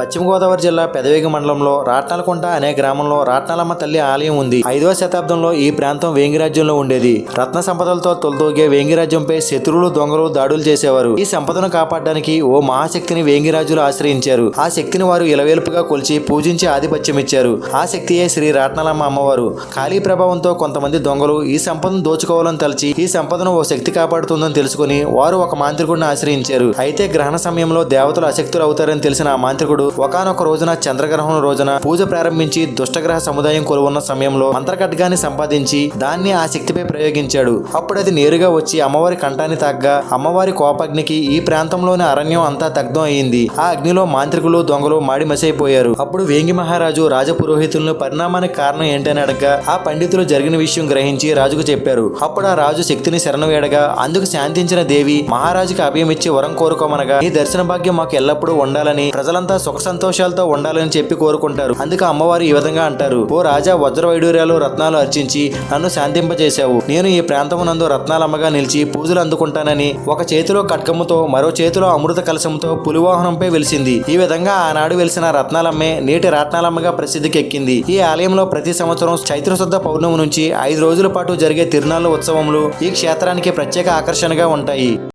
పశ్చిమ గోదావరి జిల్లా పెదవేగి మండలంలో రాట్నాలకుంట అనే గ్రామంలో రాట్నాలమ్మ తల్లి ఆలయం ఉంది. ఐదవ శతాబ్దంలో ఈ ప్రాంతం వేంగిరాజ్యంలో ఉండేది. రత్న సంపదలతో తొలతూగే వేంగిరాజ్యంపై శత్రువులు దొంగలు దాడులు చేసేవారు. ఈ సంపదను కాపాడడానికి ఓ మహాశక్తిని వేంగిరాజులు ఆశ్రయించారు. ఆ శక్తిని వారు ఇలవేల్పుగా కొలిచి పూజించి ఆధిపత్యం ఇచ్చారు ఆ శక్తియే శ్రీ రాట్నాలమ్మ అమ్మవారు. ఖాళీ ప్రభావంతో కొంతమంది దొంగలు ఈ సంపదను దోచుకోవాలని తలచి ఈ సంపదను ఓ శక్తి కాపాడుతుందని తెలుసుకుని వారు ఒక మాంత్రికుడిని ఆశ్రయించారు. అయితే గ్రహణ సమయంలో దేవతలు అశక్తులు అవుతారని తెలిసిన ఆ మాంత్రికుడు ఒకానొక రోజున చంద్రగ్రహణం రోజున పూజ ప్రారంభించి దుష్టగ్రహ సముదాయం కొలువున్న సమయంలో మంత్రకడ్గాన్ని సంపాదించి దాన్ని ఆ శక్తిపై ప్రయోగించాడు. అప్పుడు అది నేరుగా వచ్చి అమ్మవారి కంఠాన్ని తాగ్గా అమ్మవారి కోపగ్నికి ఈ ప్రాంతంలోని అరణ్యం అంతా దగ్ధం అయింది. ఆ అగ్నిలో మాంత్రికులు దొంగలు మాడి మసైపోయారు అప్పుడు వేంగి మహారాజు రాజపురోహితులను పరిణామానికి కారణం ఏంటని అడగగా ఆ పండితులు జరిగిన విషయం గ్రహించి రాజుకు చెప్పారు. అప్పుడు ఆ రాజు శక్తిని శరణు వేడగా అందుకు శాంతించిన దేవి మహారాజుకి అభయం ఇచ్చి వరం కోరుకోమనగా ఈ దర్శన భాగ్యం మాకు ఎల్లప్పుడూ ఉండాలని ప్రజలంతా సుఖ సంతోషాలతో ఉండాలని చెప్పి కోరుకుంటారు. అందుకే అమ్మవారు ఈ విధంగా అంటారు. ఓ రాజా వజ్ర వైడూర్యాలు రత్నాలు అర్చించి నన్ను శాంతింపజేశావు. నేను ఈ ప్రాంతమునందు రత్నాలమ్మగా నిలిచి పూజలు అందుకుంటానని ఒక చేతిలో కట్కముతో మరో చేతిలో అమృత కలశంతో పులివాహనంపై వెలిసింది. ఈ విధంగా ఆనాడు వెలిసిన రత్నాలమ్మే నేటి రత్నాలమ్మగా ప్రసిద్ధికి ఎక్కింది ఈ ఆలయంలో ప్రతి సంవత్సరం చైత్రశుద్ధ పౌర్ణమి నుంచి ఐదు రోజుల పాటు జరిగే తిరునాళ్ళ ఉత్సవములు ఈ క్షేత్రానికి ప్రత్యేక ఆకర్షణగా ఉంటాయి.